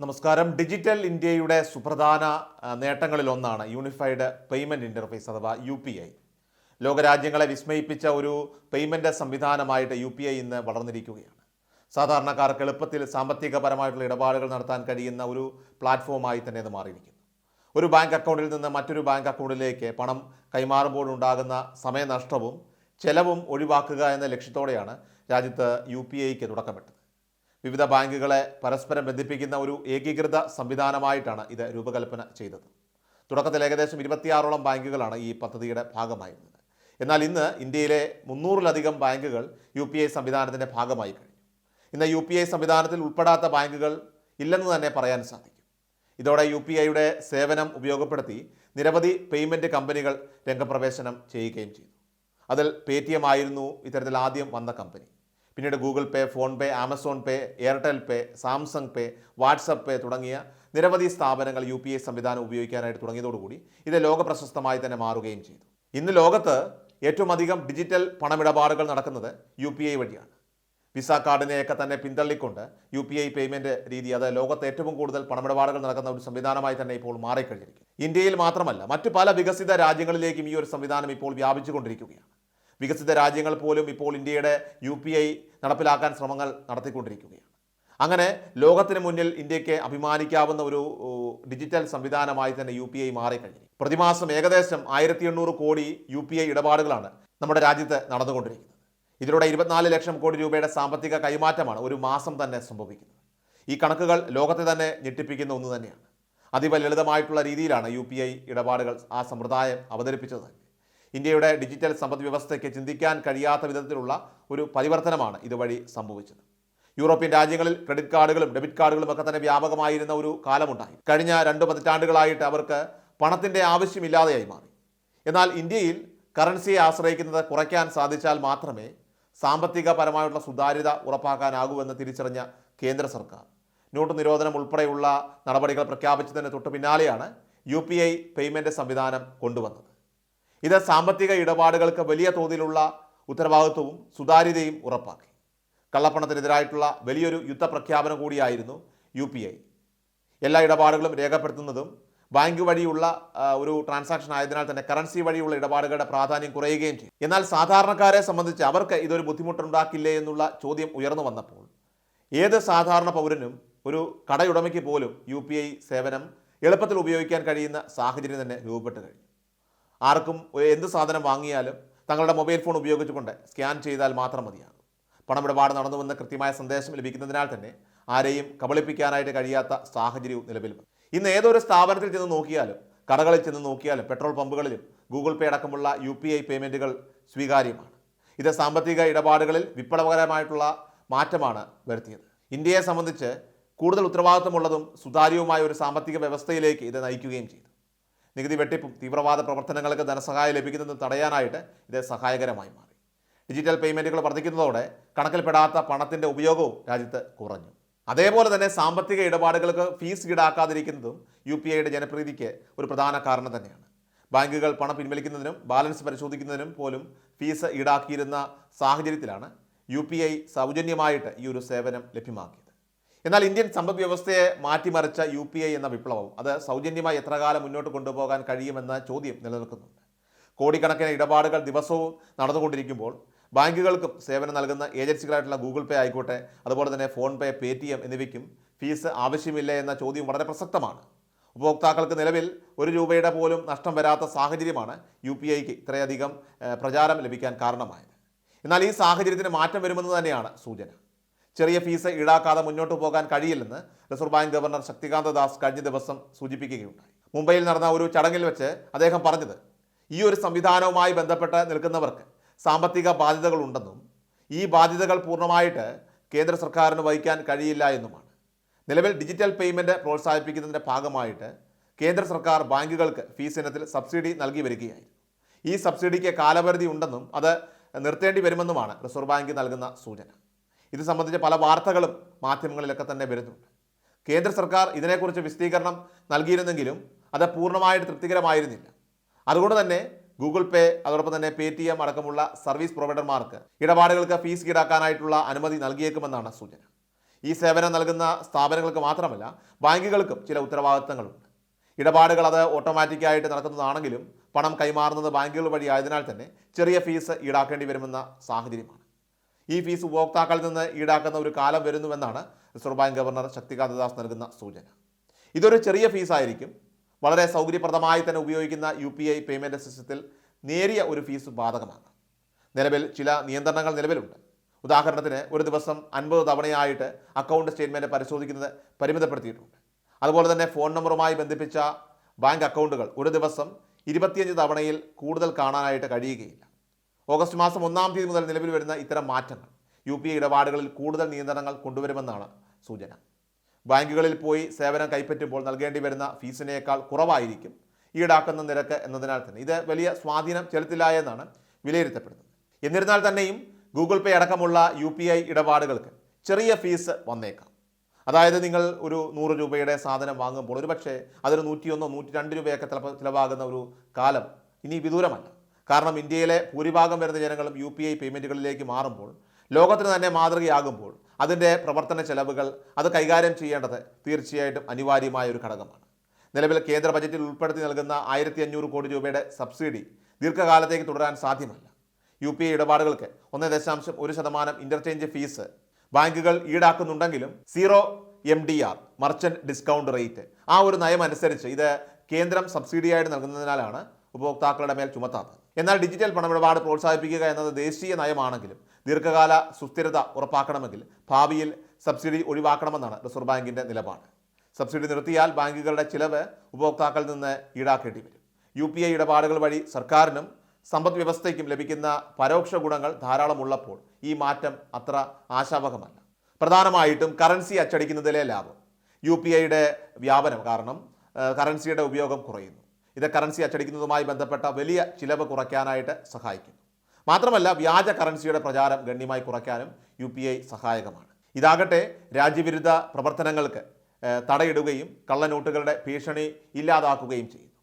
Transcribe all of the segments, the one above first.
നമസ്കാരം. ഡിജിറ്റൽ ഇന്ത്യയുടെ സുപ്രധാന നേട്ടങ്ങളിൽ ഒന്നാണ് യൂണിഫൈഡ് പേയ്മെന്റ് ഇന്റർഫേസ് അഥവാ യു പി ഐ. ലോകരാജ്യങ്ങളെ വിസ്മയിപ്പിച്ച ഒരു പേയ്മെന്റ് സംവിധാനമായിട്ട് യു പി ഐ ഇന്ന് വളർന്നിരിക്കുകയാണ്. സാധാരണക്കാർക്ക് എളുപ്പത്തിൽ സാമ്പത്തികപരമായിട്ടുള്ള ഇടപാടുകൾ നടത്താൻ കഴിയുന്ന ഒരു പ്ലാറ്റ്ഫോമായി തന്നെ ഇത് മാറിയിരിക്കുന്നു. ഒരു ബാങ്ക് അക്കൗണ്ടിൽ നിന്ന് മറ്റൊരു ബാങ്ക് അക്കൗണ്ടിലേക്ക് പണം കൈമാറുമ്പോഴുണ്ടാകുന്ന സമയനഷ്ടവും ചെലവും ഒഴിവാക്കുക എന്ന ലക്ഷ്യത്തോടെയാണ് രാജ്യത്ത് യു പി ഐക്ക് തുടക്കമിട്ടത്. വിവിധ ബാങ്കുകളെ പരസ്പരം ബന്ധിപ്പിക്കുന്ന ഒരു ഏകീകൃത സംവിധാനമായിട്ടാണ് ഇത് രൂപകൽപ്പന ചെയ്തത്. തുടക്കത്തിൽ ഏകദേശം ഇരുപത്തിയാറോളം ബാങ്കുകളാണ് ഈ പദ്ധതിയുടെ ഭാഗമായിരുന്നത്. എന്നാൽ ഇന്ന് ഇന്ത്യയിലെ മുന്നൂറിലധികം ബാങ്കുകൾ യു പി ഐ സംവിധാനത്തിന്റെ ഭാഗമായി കഴിഞ്ഞു. ഇന്ന് യു പി ഐ സംവിധാനത്തിൽ ഉൾപ്പെടാത്ത ബാങ്കുകൾ ഇല്ലെന്ന് തന്നെ പറയാൻ സാധിക്കും. ഇതോടെ യു പി ഐയുടെ സേവനം ഉപയോഗപ്പെടുത്തി നിരവധി പേയ്മെന്റ് കമ്പനികൾ രംഗപ്രവേശനം ചെയ്യുകയും ചെയ്തു. അതിൽ പേ ആയിരുന്നു ഇത്തരത്തിൽ ആദ്യം വന്ന കമ്പനി. പിന്നീട് Google pay PhonePe Amazon pay Airtel pay Samsung pay WhatsApp pay തുടങ്ങിയ നിരവധി സ്ഥാപനങ്ങൾ യു പി ഐ സംവിധാനം ഉപയോഗിക്കാനായിട്ട് തുടങ്ങിയതോടുകൂടി ഇത് ലോക പ്രശസ്തമായി തന്നെ മാറുകയും ചെയ്തു. ഇന്ന് ലോകത്ത് ഏറ്റവും അധികം ഡിജിറ്റൽ പണമിടപാടുകൾ നടക്കുന്നത് യു പി ഐ വഴിയാണ്. വിസ കാർഡിനെയൊക്കെ തന്നെ പിന്തള്ളിക്കൊണ്ട് യു പി ഐ പേയ്മെന്റ് രീതി അത് ലോകത്ത് ഏറ്റവും കൂടുതൽ പണമിടപാടുകൾ നടക്കുന്ന ഒരു സംവിധാനമായി തന്നെ ഇപ്പോൾ മാറിക്കഴിഞ്ഞിരിക്കുന്നു. ഇന്ത്യയിൽ മാത്രമല്ല മറ്റു പല വികസിത രാജ്യങ്ങളിലേക്കും ഈ ഒരു സംവിധാനം ഇപ്പോൾ വ്യാപിച്ചുകൊണ്ടിരിക്കുകയാണ്. വികസിത രാജ്യങ്ങൾ പോലും ഇപ്പോൾ ഇന്ത്യയുടെ യു പി ഐ നടപ്പിലാക്കാൻ ശ്രമങ്ങൾ നടത്തിക്കൊണ്ടിരിക്കുകയാണ്. അങ്ങനെ ലോകത്തിന് മുന്നിൽ ഇന്ത്യയ്ക്ക് അഭിമാനിക്കാവുന്ന ഒരു ഡിജിറ്റൽ സംവിധാനമായി തന്നെ യു പി ഐ മാറിക്കഴിഞ്ഞു. പ്രതിമാസം ഏകദേശം ആയിരത്തി എണ്ണൂറ് കോടി യു പി ഐ ഇടപാടുകളാണ് നമ്മുടെ രാജ്യത്ത് നടന്നുകൊണ്ടിരിക്കുന്നത്. ഇതിലൂടെ ഇരുപത്തിനാല് ലക്ഷം കോടി രൂപയുടെ സാമ്പത്തിക കൈമാറ്റമാണ് ഒരു മാസം തന്നെ സംഭവിക്കുന്നത്. ഈ കണക്കുകൾ ലോകത്തെ തന്നെ ഞെട്ടിപ്പിക്കുന്ന ഒന്ന് തന്നെയാണ്. അതീവ ലളിതമായിട്ടുള്ള രീതിയിലാണ് യു പി ഐ ഇടപാടുകൾ ആ സമ്പ്രദായം അവതരിപ്പിച്ചത്. ഇന്ത്യയുടെ ഡിജിറ്റൽ സമ്പദ് വ്യവസ്ഥയ്ക്ക് ചിന്തിക്കാൻ കഴിയാത്ത വിധത്തിലുള്ള ഒരു പരിവർത്തനമാണ് ഇതുവഴി സംഭവിച്ചത്. യൂറോപ്യൻ രാജ്യങ്ങളിൽ ക്രെഡിറ്റ് കാർഡുകളും ഡെബിറ്റ് കാർഡുകളും ഒക്കെ തന്നെ വ്യാപകമായിരുന്ന ഒരു കാലമുണ്ടായി. കഴിഞ്ഞ രണ്ട് പതിറ്റാണ്ടുകളായിട്ട് അവർക്ക് പണത്തിന്റെ ആവശ്യമില്ലാതെയായി മാറി. എന്നാൽ ഇന്ത്യയിൽ കറൻസിയെ ആശ്രയിക്കുന്നത് കുറയ്ക്കാൻ സാധിച്ചാൽ മാത്രമേ സാമ്പത്തികപരമായിട്ടുള്ള സുതാര്യത ഉറപ്പാക്കാനാകൂ എന്ന് തിരിച്ചറിഞ്ഞ കേന്ദ്ര സർക്കാർ. നോട്ട് നിരോധനം ഉൾപ്പെടെയുള്ള നടപടികൾ പ്രഖ്യാപിച്ചതിന് തൊട്ട് പിന്നാലെയാണ് യു പി ഐ പേയ്മെന്റ് സംവിധാനം കൊണ്ടുവന്നത്. ഇത് സാമ്പത്തിക ഇടപാടുകൾക്ക് വലിയ തോതിലുള്ള ഉത്തരവാദിത്വവും സുതാര്യതയും ഉറപ്പാക്കി. കള്ളപ്പണത്തിനെതിരായിട്ടുള്ള വലിയൊരു യുദ്ധപ്രഖ്യാപനം കൂടിയായിരുന്നു യു പി ഐ. എല്ലാ ഇടപാടുകളും രേഖപ്പെടുത്തുന്നതും ബാങ്ക് വഴിയുള്ള ഒരു ട്രാൻസാക്ഷൻ ആയതിനാൽ തന്നെ കറൻസി വഴിയുള്ള ഇടപാടുകളുടെ പ്രാധാന്യം കുറയുകയും ചെയ്യും എന്നാൽ സാധാരണക്കാരെ സംബന്ധിച്ച് അവർക്ക് ഇതൊരു ബുദ്ധിമുട്ടുണ്ടാക്കില്ലേ എന്നുള്ള ചോദ്യം ഉയർന്നു വന്നപ്പോൾ ഏത് സാധാരണ പൗരനും ഒരു കടയുടമയ്ക്ക് പോലും യു സേവനം എളുപ്പത്തിൽ ഉപയോഗിക്കാൻ കഴിയുന്ന സാഹചര്യം തന്നെ രൂപപ്പെട്ട് കഴിഞ്ഞു. ആർക്കും എന്ത് സാധനം വാങ്ങിയാലും തങ്ങളുടെ മൊബൈൽ ഫോൺ ഉപയോഗിച്ചുകൊണ്ട് സ്കാൻ ചെയ്താൽ മാത്രം മതിയാകും. പണമിടപാട് നടന്നുവെന്ന് കൃത്യമായ സന്ദേശം ലഭിക്കുന്നതിനാൽ തന്നെ ആരെയും കബളിപ്പിക്കാനായിട്ട് കഴിയാത്ത സാഹചര്യവും നിലവിൽ ഇന്ന് ഏതൊരു സ്ഥാപനത്തിൽ ചെന്ന് നോക്കിയാലും കടകളിൽ ചെന്ന് നോക്കിയാലും പെട്രോൾ പമ്പുകളിലും ഗൂഗിൾ പേ അടക്കമുള്ള യു പി ഐ പേയ്മെന്റുകൾ സ്വീകാര്യമാണ്. ഇത് സാമ്പത്തിക ഇടപാടുകളിൽ വിപ്ലവകരമായിട്ടുള്ള മാറ്റമാണ് വരുത്തിയത്. ഇന്ത്യയെ സംബന്ധിച്ച് കൂടുതൽ ഉത്തരവാദിത്വമുള്ളതും സുതാര്യവുമായ ഒരു സാമ്പത്തിക വ്യവസ്ഥയിലേക്ക് ഇത് നയിക്കുകയും ചെയ്തു. നികുതി വെട്ടിപ്പും തീവ്രവാദ പ്രവർത്തനങ്ങൾക്ക് ധനസഹായം ലഭിക്കുന്നത് തടയാനായിട്ട് ഇത് സഹായകരമായി മാറി. ഡിജിറ്റൽ പേയ്മെന്റുകൾ വർദ്ധിക്കുന്നതോടെ കണക്കിൽപ്പെടാത്ത പണത്തിന്റെ ഉപയോഗവും രാജ്യത്ത് കുറഞ്ഞു. അതേപോലെ തന്നെ സാമ്പത്തിക ഇടപാടുകൾക്ക് ഫീസ് ഈടാക്കാതിരിക്കുന്നതും യു പി ഐയുടെ ജനപ്രീതിക്ക് ഒരു പ്രധാന കാരണം തന്നെയാണ്. ബാങ്കുകൾ പണം പിൻവലിക്കുന്നതിനും ബാലൻസ് പരിശോധിക്കുന്നതിനും പോലും ഫീസ് ഈടാക്കിയിരുന്ന സാഹചര്യത്തിലാണ് യു പി ഐ സൗജന്യമായിട്ട് ഈ ഒരു സേവനം ലഭ്യമാക്കിയത്. എന്നാൽ ഇന്ത്യൻ സമ്പദ് വ്യവസ്ഥയെ മാറ്റിമറിച്ച യു പി ഐ എന്ന വിപ്ലവം അത് സൗജന്യമായി എത്ര കാലം മുന്നോട്ട് കൊണ്ടുപോകാൻ കഴിയുമെന്ന ചോദ്യം നിലനിൽക്കുന്നുണ്ട്. കോടിക്കണക്കിന് ഇടപാടുകൾ ദിവസവും നടന്നുകൊണ്ടിരിക്കുമ്പോൾ ബാങ്കുകൾക്കും സേവനം നൽകുന്ന ഏജൻസികളായിട്ടുള്ള ഗൂഗിൾ പേ ആയിക്കോട്ടെ അതുപോലെ തന്നെ PhonePe Paytm എന്നിവയ്ക്കും ഫീസ് ആവശ്യമില്ല എന്ന ചോദ്യം വളരെ പ്രസക്തമാണ്. ഉപഭോക്താക്കൾക്ക് നിലവിൽ ഒരു രൂപയുടെ പോലും നഷ്ടം വരാത്ത സാഹചര്യമാണ് യു പി ഐക്ക് ഇത്രയധികം പ്രചാരം ലഭിക്കാൻ കാരണമായത്. എന്നാൽ ഈ സാഹചര്യത്തിന് മാറ്റം വരുമെന്ന് തന്നെയാണ് സൂചന. ചെറിയ ഫീസ് ഈടാക്കാതെ മുന്നോട്ട് പോകാൻ കഴിയില്ലെന്ന് Reserve Bank governor Shaktikanta Das കഴിഞ്ഞ ദിവസം സൂചിപ്പിക്കുകയുണ്ടായി. മുംബൈയിൽ നടന്ന ഒരു ചടങ്ങിൽ വെച്ച് അദ്ദേഹം പറഞ്ഞത് ഈ ഒരു സംവിധാനവുമായി ബന്ധപ്പെട്ട് നിൽക്കുന്നവർക്ക് സാമ്പത്തിക ബാധ്യതകളുണ്ടെന്നും ഈ ബാധ്യതകൾ പൂർണമായിട്ട് കേന്ദ്ര സർക്കാരിന് വഹിക്കാൻ കഴിയില്ല എന്നുമാണ്. നിലവിൽ ഡിജിറ്റൽ പേയ്മെന്റ് പ്രോത്സാഹിപ്പിക്കുന്നതിന്റെ ഭാഗമായിട്ട് കേന്ദ്ര സർക്കാർ ബാങ്കുകൾക്ക് ഫീസ് ഇനത്തിൽ സബ്സിഡി നൽകി വരികയായിരുന്നു. ഈ സബ്സിഡിക്ക് കാലപരിധി ഉണ്ടെന്നും അത് നിർത്തേണ്ടി വരുമെന്നുമാണ് റിസർവ് ബാങ്ക് നൽകുന്ന സൂചന. ഇത് സംബന്ധിച്ച പല വാർത്തകളും മാധ്യമങ്ങളിലൊക്കെ തന്നെ വരുന്നുണ്ട്. കേന്ദ്ര സർക്കാർ ഇതിനെക്കുറിച്ച് വിശദീകരണം നൽകിയിരുന്നെങ്കിലും അത് പൂർണമായിട്ട് തൃപ്തികരമായിരുന്നില്ല. അതുകൊണ്ട് തന്നെ ഗൂഗിൾ പേ അതോടൊപ്പം തന്നെ പേ ടി എം അടക്കമുള്ള സർവീസ് പ്രൊവൈഡർമാർക്ക് ഇടപാടുകൾക്ക് ഫീസ് ഈടാക്കാനായിട്ടുള്ള അനുമതി നൽകിയേക്കുമെന്നാണ് സൂചന. ഈ സേവനം നൽകുന്ന സ്ഥാപനങ്ങൾക്ക് മാത്രമല്ല ബാങ്കുകൾക്കും ചില ഉത്തരവാദിത്തങ്ങളുണ്ട്. ഇടപാടുകൾ അത് ഓട്ടോമാറ്റിക്കായിട്ട് നടക്കുന്നതാണെങ്കിലും പണം കൈമാറുന്നത് ബാങ്കുകൾ വഴി ആയതിനാൽ തന്നെ ചെറിയ ഫീസ് ഈടാക്കേണ്ടി വരുമെന്ന സാഹചര്യമാണ്. ഈ ഫീസ് ഉപഭോക്താക്കളിൽ നിന്ന് ഈടാക്കുന്ന ഒരു കാലം വരുന്നുവെന്നാണ് Reserve Bank governor Shaktikanta Das നൽകുന്ന സൂചന. ഇതൊരു ചെറിയ ഫീസായിരിക്കും വളരെ സൗകര്യപ്രദമായി തന്നെ ഉപയോഗിക്കുന്ന യു പി ഐ പേയ്മെന്റ് സിസ്റ്റത്തിൽ നേരിയ ഒരു ഫീസ് ബാധകമാണ്. നിലവിൽ ചില നിയന്ത്രണങ്ങൾ നിലവിലുണ്ട്. ഉദാഹരണത്തിന് ഒരു ദിവസം അൻപത് തവണയായിട്ട് അക്കൗണ്ട് സ്റ്റേറ്റ്മെന്റ് പരിശോധിക്കുന്നത് പരിമിതപ്പെടുത്തിയിട്ടുണ്ട്. അതുപോലെ തന്നെ ഫോൺ നമ്പറുമായി ബന്ധിപ്പിച്ച ബാങ്ക് അക്കൗണ്ടുകൾ ഒരു ദിവസം ഇരുപത്തിയഞ്ച് തവണയിൽ കൂടുതൽ കാണാനായിട്ട് കഴിയുകയില്ല. ഓഗസ്റ്റ് മാസം ഒന്നാം തീയതി മുതൽ നിലവിൽ വരുന്ന ഇത്തരം മാറ്റങ്ങൾ യു പി ഇടപാടുകളിൽ കൂടുതൽ നിയന്ത്രണങ്ങൾ കൊണ്ടുവരുമെന്നാണ് സൂചന. ബാങ്കുകളിൽ പോയി സേവനം കൈപ്പറ്റുമ്പോൾ നൽകേണ്ടി വരുന്ന ഫീസിനേക്കാൾ കുറവായിരിക്കും ഈടാക്കുന്ന നിരക്ക് എന്നതിനാൽ തന്നെ. ഇത് വലിയ സ്വാധീനം ചെലുത്തില്ല എന്നാണ് വിലയിരുത്തപ്പെടുന്നത്. എന്നിരുന്നാൽ തന്നെയും ഗൂഗിൾ പേ അടക്കമുള്ള യു പി ഐ ഇടപാടുകൾക്ക് ചെറിയ ഫീസ് വന്നേക്കാം. അതായത് നിങ്ങൾ ഒരു നൂറ് രൂപയുടെ സാധനം വാങ്ങുമ്പോൾ ഒരു പക്ഷേ അതൊരു നൂറ്റിയൊന്നോ നൂറ്റി രണ്ട് രൂപയൊക്കെ ചിലപ്പോൾ ചിലവാകുന്ന ഒരു കാലം ഇനി വിദൂരമല്ല. കാരണം ഇന്ത്യയിലെ ഭൂരിഭാഗം വരുന്ന ജനങ്ങളും യു പി ഐ പേയ്മെന്റുകളിലേക്ക് മാറുമ്പോൾ ലോകത്തിന് തന്നെ മാതൃകയാകുമ്പോൾ അതിന്റെ പ്രവർത്തന ചെലവുകൾ അത് കൈകാര്യം ചെയ്യേണ്ടത് തീർച്ചയായിട്ടും അനിവാര്യമായ ഒരു ഘടകമാണ്. നിലവിൽ കേന്ദ്ര ബജറ്റിൽ ഉൾപ്പെടുത്തി നൽകുന്ന ആയിരത്തി അഞ്ഞൂറ് കോടി രൂപയുടെ സബ്സിഡി ദീർഘകാലത്തേക്ക് തുടരാൻ സാധ്യമല്ല. യു പി ഐ ഇടപാടുകൾക്ക് ഒന്ന് ദശാംശം ഒരു ശതമാനം ഇന്റർചേഞ്ച് ഫീസ് ബാങ്കുകൾ ഈടാക്കുന്നുണ്ടെങ്കിലും zero M D R merchant discount rate ആ ഒരു നയം അനുസരിച്ച് ഇത് കേന്ദ്രം സബ്സിഡിയായിട്ട് നൽകുന്നതിനാലാണ് ഉപഭോക്താക്കളുടെ മേൽ ചുമത്താത്തത്. എന്നാൽ ഡിജിറ്റൽ പണമിടപാട് പ്രോത്സാഹിപ്പിക്കുക എന്നത് ദേശീയ നയമാണെങ്കിലും ദീർഘകാല സുസ്ഥിരത ഉറപ്പാക്കണമെങ്കിൽ ഭാവിയിൽ സബ്സിഡി ഒഴിവാക്കണമെന്നാണ് റിസർവ് ബാങ്കിന്റെ നിലപാട്. സബ്സിഡി നിർത്തിയാൽ ബാങ്കുകളുടെ ചിലവ് ഉപഭോക്താക്കളിൽ നിന്ന് ഈടാക്കേണ്ടി വരും. യു പി ഐ ഇടപാടുകൾ വഴി സർക്കാരിനും സമ്പദ് വ്യവസ്ഥയ്ക്കും ലഭിക്കുന്ന പരോക്ഷ ഗുണങ്ങൾ ധാരാളമുള്ളപ്പോൾ ഈ മാറ്റം അത്ര ആശാവഹമല്ല. പ്രധാനമായിട്ടും കറൻസി അച്ചടിക്കുന്നതിലെ ലാഭം. യു പി ഐയുടെ വ്യാപനം കാരണം കറൻസിയുടെ ഉപയോഗം കുറയുന്നു. ഇത് കറൻസി അച്ചടിക്കുന്നതുമായി ബന്ധപ്പെട്ട വലിയ ചിലവ് കുറയ്ക്കാനായിട്ട് സഹായിക്കും മാത്രമല്ല വ്യാജ കറൻസിയുടെ പ്രചാരം ഗണ്യമായി കുറയ്ക്കാനും യു പി ഐ സഹായകമാണ്. ഇതാകട്ടെ രാജ്യവിരുദ്ധ പ്രവർത്തനങ്ങൾക്ക് തടയിടുകയും കള്ളനോട്ടുകളുടെ ഭീഷണി ഇല്ലാതാക്കുകയും ചെയ്യുന്നു.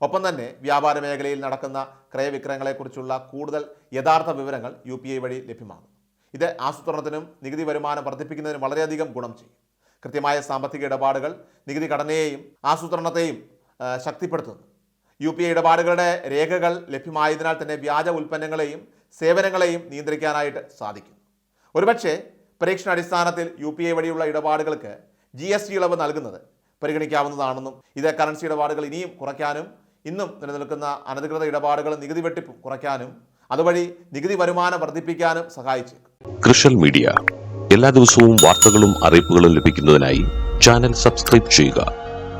ഒപ്പം തന്നെ വ്യാപാര മേഖലയിൽ നടക്കുന്ന ക്രയവിക്രയങ്ങളെക്കുറിച്ചുള്ള കൂടുതൽ യഥാർത്ഥ വിവരങ്ങൾ യു പി ഐ വഴി ലഭ്യമാകും ഇത് ആസൂത്രണത്തിനും നികുതി വരുമാനം വർദ്ധിപ്പിക്കുന്നതിനും വളരെയധികം ഗുണം ചെയ്യും. കൃത്യമായ സാമ്പത്തിക ഇടപാടുകൾ നികുതി ഘടനയെയും ആസൂത്രണത്തെയും ശക്തിപ്പെടുത്തുന്നു. യു പി ഐ ഇടപാടുകളുടെ രേഖകൾ ലഭ്യമായതിനാൽ തന്നെ വ്യാജ ഉൽപ്പന്നങ്ങളെയും സേവനങ്ങളെയും നിയന്ത്രിക്കാനായിട്ട് സാധിക്കും ഒരുപക്ഷെ പരീക്ഷണാടിസ്ഥാനത്തിൽ യു പി ഐ വഴിയുള്ള ഇടപാടുകൾക്ക് ജി എസ് ടി ഇളവ് നൽകുന്നത് പരിഗണിക്കാവുന്നതാണെന്നും ഇത് കറൻസി ഇടപാടുകൾ ഇനിയും കുറയ്ക്കാനും ഇന്നും നിലനിൽക്കുന്ന അനധികൃത ഇടപാടുകളും നികുതി വെട്ടിപ്പും കുറയ്ക്കാനും അതുവഴി നികുതി വരുമാനം വർദ്ധിപ്പിക്കാനും സഹായിച്ചേക്കും. കൃഷൽ മീഡിയ. എല്ലാ ദിവസവും വാർത്തകളും അറിയിപ്പുകളും ലഭിക്കുന്നതിനായി ചാനൽ സബ്സ്ക്രൈബ് ചെയ്യുക.